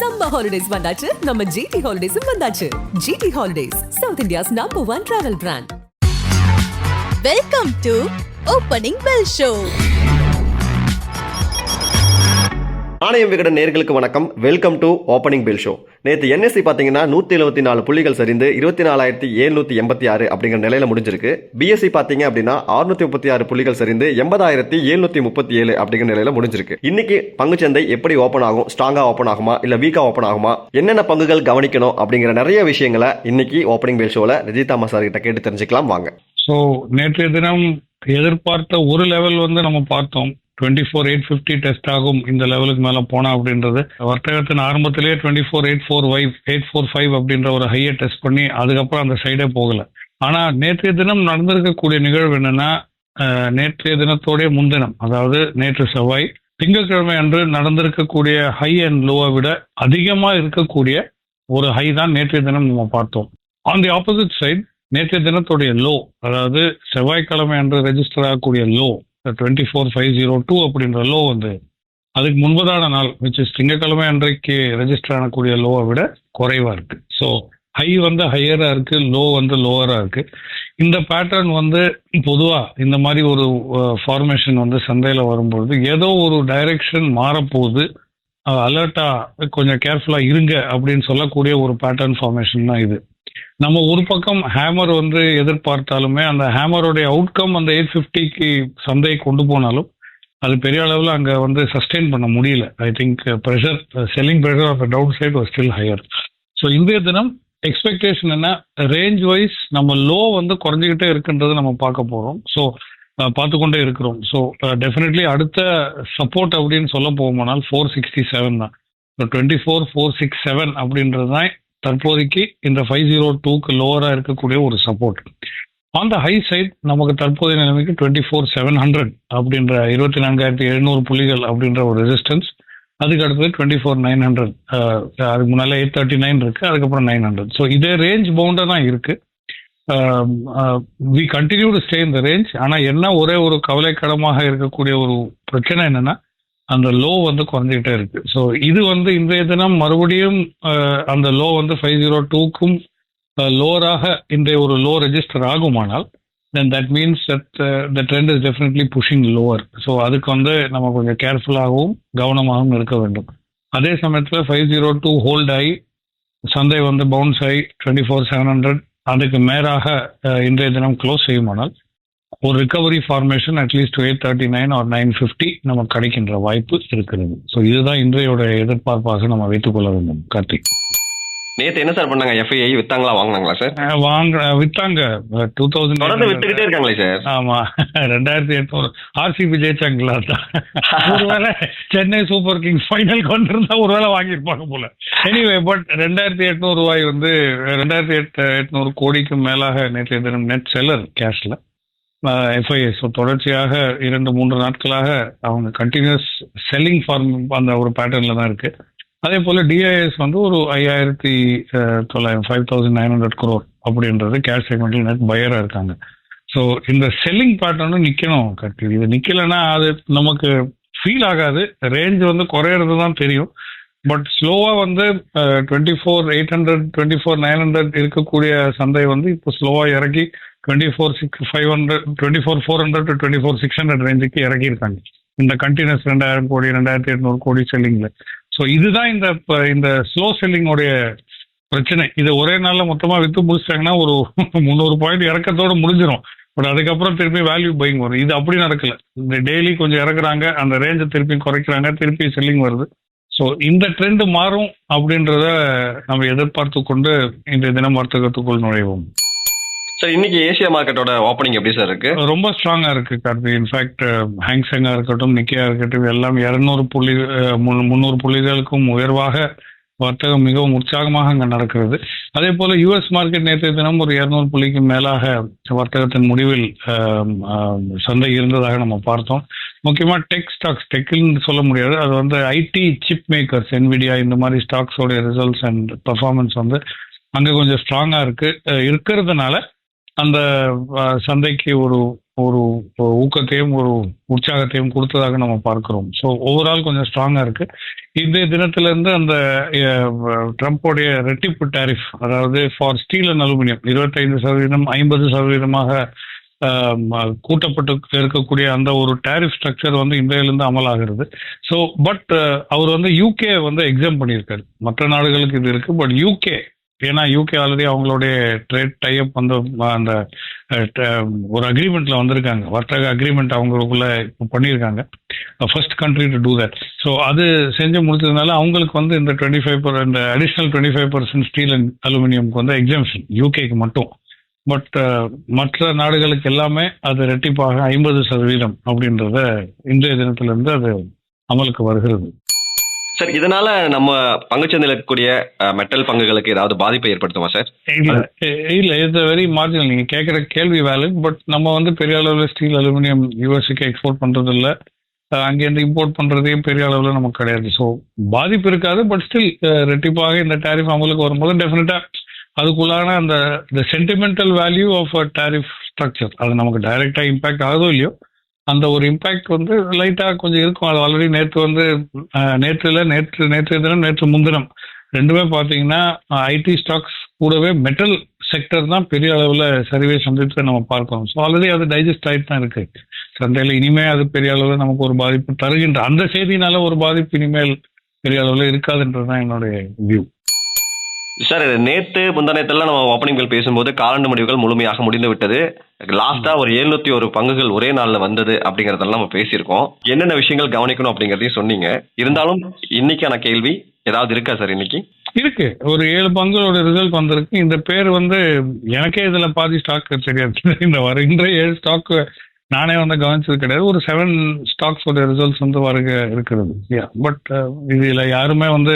Summer holidays வந்தாச்சு. நம்ம GT ஹாலிடேஸும் வந்தாச்சு. GT holidays south India's number one travel brand welcome to opening bell show ஆணையம் விகடன் நேர்களுக்கு வணக்கம். Welcome to opening bell show நேற்று என்எஸ்சி பார்த்தீங்கன்னா நூற்றி எழுபத்தி நாலு புள்ளிகள் சரிந்து இருபத்தி நாலாயிரத்தி எழுநூற்றி எண்பத்தி ஆறு அப்படிங்கிற நிலையில முடிஞ்சிருக்கு. பிஎஸ்சி பார்த்தீங்க அப்படின்னா அறுநூத்தி முப்பத்தி ஆறு புள்ளிகள் சரிந்து எண்பதாயிரத்தி எழுநூற்றி முப்பத்தி ஏழு அப்படிங்கிற நிலையில முடிஞ்சிருக்கு. இன்னைக்கு பங்குச்சந்தை எப்படி ஓப்பன் ஆகும்? ஸ்ட்ராங்கா ஓப்பன் ஆகுமா? இல்ல வீக்கா ஓப்பன் ஆகுமா? என்னென்ன பங்குகள் கவனிக்கணும் அப்படிங்கிற நிறைய விஷயங்களை இன்னைக்கு ஓப்பனிங் பில் ஷோல ரஜிதாமா சார் கிட்ட கேட்டு தெரிஞ்சுக்கலாம் வாங்க. ஸோ நேற்றைய தினம் எதிர்பார்த்த ஒரு லெவல் வந்து நம்ம பார்த்தோம். Twenty four eight fifty test ஆகும். இந்த லெவலுக்கு மேலே போனா அப்படின்றது. வர்த்தகத்தின் ஆரம்பத்திலேயே twenty four eight four five eight four five அப்படின்ற ஒரு ஹையை டெஸ்ட் பண்ணி அதுக்கப்புறம் அந்த சைடே போகல. ஆனால் நேற்றைய தினம் நடந்திருக்கக்கூடிய நிகழ்வு என்னன்னா நேற்றைய தினத்தோடைய முன்தினம் அதாவது நேற்று செவ்வாய் திங்கட்கிழமை அன்று நடந்திருக்கக்கூடிய ஹை அண்ட் லோவை விட அதிகமாக இருக்கக்கூடிய ஒரு ஹை தான் நேற்றைய தினம் நம்ம பார்த்தோம். ஆன் தி ஆப்போசிட் சைட் நேற்றைய தினத்துடைய லோ அதாவது செவ்வாய்க்கிழமை அன்று ரெஜிஸ்டர் ஆகக்கூடிய low twenty four five zero two அப்படின்ற லோ வந்து அதுக்கு முன்பதான நாள் விச் இஸ் திங்கட்கிழமை அன்றைக்கு ரெஜிஸ்டர் ஆகக்கூடிய லோவை விட குறைவா இருக்கு. ஸோ ஹை வந்து ஹையரா இருக்கு லோ வந்து லோவரா இருக்கு. இந்த பேட்டர்ன் வந்து பொதுவா இந்த மாதிரி ஒரு ஃபார்மேஷன் வந்து சந்தையில வரும்பொழுது ஏதோ ஒரு டைரக்ஷன் மாறப்போகுது. அலர்ட்டா கொஞ்சம் கேர்ஃபுல்லா இருங்க அப்படின்னு சொல்லக்கூடிய ஒரு பேட்டர்ன் ஃபார்மேஷன் தான் இது. நம்ம ஒரு பக்கம் ஹேமர் வந்து எதிர்பார்த்தாலுமே அந்த ஹேமருடைய அவுட்கம் அந்த எயிட் ஃபிஃப்டிக்கு சந்தையை கொண்டு போனாலும் அது பெரிய அளவில் அங்கே வந்து சஸ்டெயின் பண்ண முடியல. I think pressure selling pressure of down side was still higher so இன்றைய தினம் எக்ஸ்பெக்டேஷன் என்ன? ரேஞ்ச் வைஸ் நம்ம லோ வந்து குறைஞ்சிக்கிட்டே இருக்குன்றது நம்ம பார்க்க போகிறோம் ஸோ பார்த்து கொண்டே இருக்கிறோம். ஸோ டெஃபினெட்லி uh, அடுத்த சப்போர்ட் அப்படின்னு சொல்ல போகுமானால் ஃபோர் சிக்ஸ்டி செவன் தான். So twenty four four six seven அப்படின்றது தான் தற்போதைக்கு இந்த ஃபைவ் ஜீரோ டூக்கு லோவராக இருக்கக்கூடிய ஒரு support on the high side நமக்கு தற்போதைய நிலைமைக்கு டுவெண்ட்டி ஃபோர் செவன் ஹண்ட்ரட் அப்படின்ற இருபத்தி நான்காயிரத்தி எழுநூறு புள்ளிகள் அப்படின்ற ஒரு ரெசிஸ்டன்ஸ் அதுக்கு அடுத்தது டுவெண்ட்டி ஃபோர் நைன் ஹண்ட்ரட் அதுக்கு முன்னால் எயிட் தேர்ட்டி நைன் இருக்கு அதுக்கப்புறம் நைன் ஹண்ட்ரட் ஸோ இதே ரேஞ்ச் பவுண்டாக தான் இருக்கு. வி கண்டினியூ டு ஸ்டே இந்த ரேஞ்ச் ஆனால் என்ன ஒரே ஒரு கவலைக்கிடமாக இருக்கக்கூடிய ஒரு பிரச்சனை என்னன்னா அந்த லோ வந்து குறைஞ்சிக்கிட்டே இருக்கு. ஸோ இது வந்து இன்றைய தினம் மறுபடியும் அந்த லோ வந்து ஃபைவ் ஜீரோ டூக்கும் லோவராக இன்றைய ஒரு low register ஆகுமானால் then that means that the trend is definitely pushing lower so அதுக்கு வந்து நம்ம கொஞ்சம் கேர்ஃபுல்லாகவும் கவனமாகவும் இருக்க வேண்டும். அதே சமயத்தில் ஃபைவ் ஜீரோ டூ ஹோல்ட் ஆகி சந்தை வந்து பவுன்ஸ் ஆகி டுவெண்ட்டி ஃபோர் செவன் ஹண்ட்ரட் அதுக்கு மேலாக இன்றைய தினம் க்ளோஸ் செய்யுமானால் ஒரு recovery formation at least eight thirty nine or nine fifty நமக்கு கிடைக்கின்ற வாய்ப்பு இருக்கிறது. ஸோ இதுதான் இன்றையோட எதிர்பார்ப்பாக நம்ம வைத்துக்கொள்ள வேண்டும் கார்த்திக். நேற்று என்ன சார் பண்ணாங்க? எஃப்ஐஐ வித்தாங்களா வாங்கினாங்களா சார் வாங்க வித்தாங்க. டூ தொடர்ந்து தௌசண்ட் வித்துக்கிட்டே இருக்காங்களே சார் ஆமா ரெண்டாயிரத்தி எட்நூறு. ஆர்சிபி ஜெயிச்சாங்களா? ஒருவேளை சென்னை சூப்பர் கிங்ஸ் ஃபைனல் கொண்டு இருந்தா ஒருவேளை வாங்கியிருப்பாங்க போல. எனிவே பட் ரெண்டாயிரத்தி எட்நூறு ரூபாய் வந்து ரெண்டாயிரத்தி எட்டு எட்நூறு கோடிக்கும் மேலாக நேற்றைய தினம் நெட் செல்லர் கேஷ்ல எஃப்ஐஎஸ் ஸோ தொடர்ச்சியாக இரண்டு மூன்று நாட்களாக அவங்க கண்டினியூஸ் செல்லிங் ஃபார்ம் அந்த ஒரு பேட்டர்ன்ல தான் இருக்கு. அதே போல டிஐஎஸ் வந்து ஒரு ஐயாயிரத்தி தொள்ளாயிரம் five thousand nine hundred crore அப்படின்றது கேஷ் செக்மெண்ட்ல எனக்கு பயரா இருக்காங்க. ஸோ இந்த செல்லிங் பேட்டர்னும் நிக்கணும் கட்டி இது நிக்கலைன்னா அது நமக்கு ஃபீல் ஆகாது. ரேஞ்ச் வந்து குறையிறது தான் தெரியும். பட் ஸ்லோவா வந்து twenty four eight hundred twenty four nine hundred இருக்கக்கூடிய சந்தை வந்து இப்போ ஸ்லோவா இறக்கி twenty four six five hundred twenty four four hundred to twenty four six hundred ரேஞ்சுக்கு இறக்கியிருக்காங்க. இந்த கண்டினியூஸ் ரெண்டாயிரம் கோடி ரெண்டாயிரத்தி எட்நூறு கோடி செல்லிங்கில் ஸோ இதுதான் இந்த இப்போ இந்த ஸ்லோ செல்லிங்கோடைய பிரச்சனை. இதை ஒரே நாளில் மொத்தமாக விற்று முடிச்சிட்டாங்கன்னா ஒரு முந்நூறு பாயிண்ட் இறக்கத்தோட முடிஞ்சிடும் பட் அதுக்கப்புறம் திருப்பி வேல்யூ பையிங் வரும். இது அப்படி நடக்கல. இந்த டெய்லி கொஞ்சம் இறக்குறாங்க. அந்த ரேஞ்சை திருப்பி குறைக்கிறாங்க. திருப்பி செல்லிங் வருது. ஸோ இந்த ட்ரெண்ட் மாறும் அப்படின்றத நம்ம எதிர்பார்த்து கொண்டு இன்றைய தினம் வர்த்தகத்துக்குள் நுழைவோம். சார் இன்னைக்கு ஏசியா மார்க்கெட்டோட ஓப்பனிங் எப்படி சார் இருக்கு? ரொம்ப ஸ்ட்ராங்கா இருக்கு கார்த்தி இன்ஃபேக்ட் ஹேங்ஸங்கா இருக்கட்டும் நிக்கியா இருக்கட்டும் எல்லாம் இருநூறு புள்ளி முந்நூறு புள்ளிகளுக்கும் உயர்வாக வர்த்தகம் மிகவும் உற்சாகமாக அங்கே நடக்கிறது. அதே போல யுஎஸ் மார்க்கெட் நேற்றைய தினம் ஒரு இருநூறு புள்ளிக்கு மேலாக வர்த்தகத்தின் முடிவில் சந்தை இருந்ததாக நம்ம பார்த்தோம். முக்கியமாக டெக் ஸ்டாக்ஸ் டெக்னு சொல்ல முடியாது. அது வந்து ஐடி சிப் மேக்கர்ஸ் என்விடியா இந்த மாதிரி ஸ்டாக்ஸோடைய ரிசல்ட்ஸ் அண்ட் பர்ஃபார்மன்ஸ் வந்து அங்கே கொஞ்சம் ஸ்ட்ராங்காக இருக்கு. இருக்கிறதுனால அந்த சந்தைக்கு ஒரு ஒரு ஊக்கத்தையும் ஒரு உற்சாகத்தையும் கொடுத்ததாக நம்ம பார்க்கிறோம். ஸோ ஓவரால் கொஞ்சம் ஸ்ட்ராங்காக இருக்கு. இந்த தினத்துல இருந்து அந்த ட்ரம்ப்போடைய ரெட்டிப்பு டாரிஃப் அதாவது ஃபார் ஸ்டீல் அண்ட் அலுமினியம் இருபத்தைந்து சதவீதம் ஐம்பது சதவீதமாக ம- கூட்டப்பட்டு இருக்கக்கூடிய அந்த ஒரு டேரிஃப் ஸ்ட்ரக்சர் வந்து இந்தியாவிலிருந்து அமலாகிறது. ஸோ பட் அவர் வந்து யூகே வந்து எக்ஸாம் பண்ணியிருக்காரு. மற்ற நாடுகளுக்கு இது இருக்கு பட் யூகே ஏன்னா யூகே ஆல்ரெடி அவங்களுடைய ட்ரேட் டைப் வந்து அந்த ட- ஒரு அக்ரிமெண்ட்ல வந்திருக்காங்க. வர்த்தக அக்ரிமெண்ட் அவங்களுக்குள்ள இப்போ பண்ணியிருக்காங்க first country to do that so அது செஞ்சு முடிச்சதுனால அவங்களுக்கு வந்து இந்த டுவெண்ட்டி ஃபைவ் இந்த additional twenty five percent steel and அலுமினியம்க்கு வந்து எக்ஸாம்ஷன் யூகேக்கு மட்டும். பட் மற்ற நாடுகளுக்கு எல்லாமே அது ரெட்டிப்பாக ஐம்பது சதவீதம் அப்படின்றத இன்றைய தினத்திலிருந்து அது அமலுக்கு வருகிறது. சார் இதனால நம்ம பங்குச்சந்தையில் இருக்கக்கூடிய மெட்டல் பங்குகளுக்கு ஏதாவது பாதிப்பை ஏற்படுத்துமா சார் இல்ல. இல்ல. இது வெரி மார்ஜினல் நீங்க கேட்குற கேள்வி வேலிட் பட் நம்ம வந்து பெரிய அளவில் ஸ்டீல் அலுமினியம் யூஎஸ்க்கு எக்ஸ்போர்ட் பண்றது இல்ல. அங்கேருந்து இம்போர்ட் பண்றதையும் பெரிய அளவில் நமக்கு கிடையாது. ஸோ பாதிப்பு இருக்காது பட் ஸ்டில் ரெட்டிப்பாக இந்த டேரிஃப் அமலுக்கு வரும்போது டெஃபினட்டா அதுக்குள்ளான அந்த the sentimental value of tariff structure அது நமக்கு டைரக்டா இம்பாக்ட் ஆகுதோ இல்லையோ அந்த ஒரு இம்பாக்ட் வந்து லைட்டா கொஞ்சம் இருக்கும். அது ஆல்ரெடி நேற்று வந்து அஹ், நேற்றுல நேற்று நேற்று தினம் நேற்று முன்தினம். ரெண்டுமே பார்த்தீங்கன்னா ஐடி ஸ்டாக்ஸ் கூடவே மெட்டல் செக்டர் தான் பெரிய அளவில் சரிவை சந்தித்து நம்ம பார்க்கிறோம். ஸோ ஆல்ரெடி அது டைஜஸ்ட் ஆகிட்டு தான் இருக்கு. சந்தையில் இனிமே அது பெரிய அளவில் நமக்கு ஒரு பாதிப்பு தருகின்ற அந்த செய்தினால ஒரு பாதிப்பு இனிமேல் பெரிய அளவில் இருக்காதுன்றது தான் என்னுடைய வியூ சார் நேற்று முந்தானத்தெல்லாம் நம்ம ஓப்பனிங்கள் பேசும்போது காலாண்டு முடிவுகள் முழுமையாக முடிந்து விட்டது லாஸ்டா ஒரு எழுநூத்தி ஒரு பங்குகள் ஒரே நாள்ல வந்தது அப்படிங்கறதெல்லாம் நம்ம பேசியிருக்கோம். என்னென்ன விஷயங்கள் கவனிக்கணும் அப்படிங்கறதையும் சொன்னீங்க. இருந்தாலும் இன்னைக்கான கேள்வி ஏதாவது இருக்கா சார் இன்னைக்கு? இருக்கு. ஒரு ஏழு பங்குகளோட ரிசல்ட் வந்திருக்கு. இந்த பேர் வந்து எனக்கே இதுல பாதி ஸ்டாக் தெரியாது. இந்த வருகின்ற ஏழு ஸ்டாக் நானே வந்து கவனிச்சது கிடையாது. ஒரு செவன் ஸ்டாக்ஸோட ரிசல்ட்ஸ் வந்து வருக இருக்கிறது. பட் இதுல யாருமே வந்து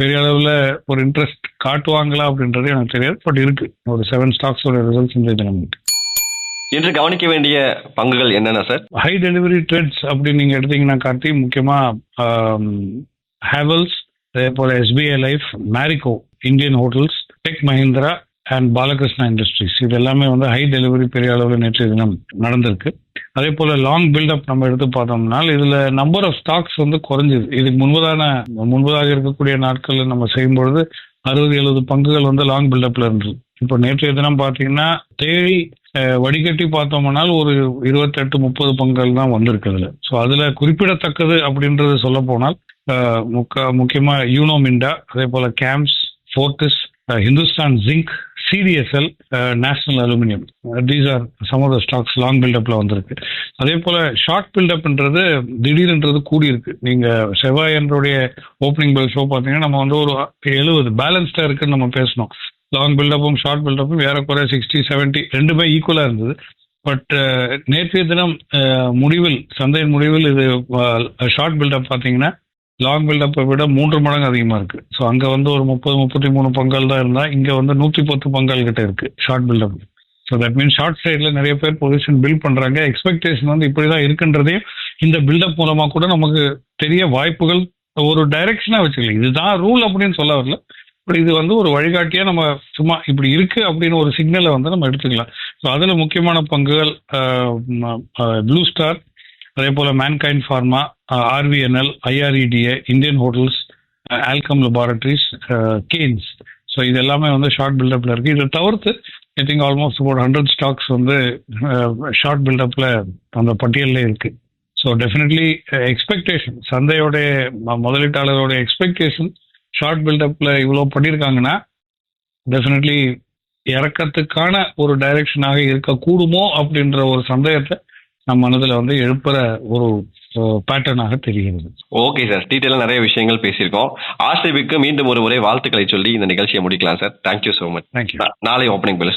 பெரிய அளவுல ஒரு இன்ட்ரெஸ்ட் காட்டுவாங்களா அப்படின்றது எனக்கு தெரியாது. பட் இருக்கு. ஒரு செவன் ஸ்டாக்ஸோட ரிசல்ட்ஸ் இந்த தினம். இருக்கு இன்று கவனிக்க வேண்டிய பங்குகள் என்னென்ன சார் ஹை டெலிவரி ட்ரெட்ஸ் அப்படின்னு நீங்க எடுத்தீங்கன்னா கார்த்தி முக்கியமா ஹேவல்ஸ் அதே போல SBI life Marico Indian Hotels Tech Mahindra and Balkrishna Industries இது எல்லாமே வந்து ஹை டெலிவரி பெரிய அளவில் நேற்று தினம் நடந்திருக்கு. அதே போல லாங் பில்டப் நம்ம எடுத்து பார்த்தோம்னா இதுல நம்பர் ஆஃப் ஸ்டாக்ஸ் வந்து குறைஞ்சது. இதுக்கு முன்பதான முன்பதாக இருக்கக்கூடிய நாட்களில் நம்ம செய்யும்பொழுது அறுபது எழுபது பங்குகள் வந்து லாங் பில்டப்ல இருந்தது. இப்போ நேற்றைய தினம் பார்த்தீங்கன்னா தேடி வடிகட்டி பார்த்தோம்னால் ஒரு இருபத்தெட்டு முப்பது பங்குகள் தான் வந்திருக்கு அதுல. ஸோ அதுல குறிப்பிடத்தக்கது அப்படின்றது சொல்ல போனால் அஹ், முக்க முக்கியமா யூனோ மிண்டா அதே போல CAMS Fortis Hindustan Zinc CDSL National Aluminium these are some of the stocks long பில்டப்ல வந்திருக்கு. அதே போல ஷார்ட் பில்டப்ன்றது திடீர்ன்றது கூடி இருக்கு நீங்க செவ்வாயன்றுடைய ஓப்பனிங் பெல் ஷோ பார்த்தீங்கன்னா நம்ம வந்து ஒரு எழுபது பேலன்ஸ்டா இருக்குன்னு நம்ம பேசணும். லாங் பில்டப்பும் ஷார்ட் பில்டப்பும் ஏறக்குறைய சிக்ஸ்டி செவன்ட்டி ரெண்டுமே ஈக்குவலா இருந்தது. பட் uh, நேற்றைய தினம் uh, முடிவில் சந்தையின் முடிவில் இது uh, ஷார்ட் பில்டப் பார்த்தீங்கன்னா லாங் பில்டப்பை விட மூன்று மடங்கு அதிகமாக இருக்கு. ஸோ அங்கே வந்து ஒரு முப்பது முப்பத்தி மூணு பங்கால் தான் இருந்தால் இங்கே வந்து நூற்றி பத்து பங்கால் கிட்ட இருக்கு short buildup so that means short சைடில் நிறைய பேர் பொசிஷன் பில்ட் பண்ணுறாங்க எக்ஸ்பெக்டேஷன் வந்து இப்படி தான் இருக்குன்றதையும் இந்த பில்டப் மூலமாக கூட நமக்கு தெரிய வாய்ப்புகள் ஒரு டைரக்ஷனாக வச்சுக்கலாம் இதுதான் ரூல் அப்படின்னு சொல்ல வரல. பட் இது வந்து ஒரு வழிகாட்டியா நம்ம சும்மா இப்படி இருக்கு அப்படின்னு ஒரு சிக்னலை வந்து நம்ம எடுத்துக்கலாம். ஸோ அதுல முக்கியமான பங்குகள் ப்ளூ ஸ்டார் அதே போல Mankind Pharma RVNL IREDA Indian Hotels Alkem Laboratories Kaynes so இது எல்லாமே வந்து ஷார்ட் பில்டப்ல இருக்கு. இதை தவிர்த்து I think almost about hundred stocks வந்து ஷார்ட் பில்டப்ல அந்த பட்டியலில் இருக்கு. ஸோ டெஃபினெட்லி எக்ஸ்பெக்டேஷன் சந்தையோடைய ம- முதலீட்டாளரோட எக்ஸ்பெக்டேஷன் ஷார்ட் பில்டப்ல இவ்வளோ பண்ணியிருக்காங்கன்னா டெஃபினெட்லி இறக்கத்துக்கான ஒரு டைரக்ஷனாக இருக்கக்கூடுமோ அப்படின்ற ஒரு சந்தேகத்தை நம்ம மனதில் வந்து எழுப்புற ஒரு பேட்டர்னாக தெரிகிறது. ஓகே சார் டீட்டெயிலாக நிறைய விஷயங்கள் பேசியிருக்கோம். ஆர்சிபிக்கு மீண்டும் ஒரு முறை வாழ்த்துக்களை சொல்லி இந்த நிகழ்ச்சியை முடிக்கலாம் sir thank you so much நாளை ஓப்பனிங் பில்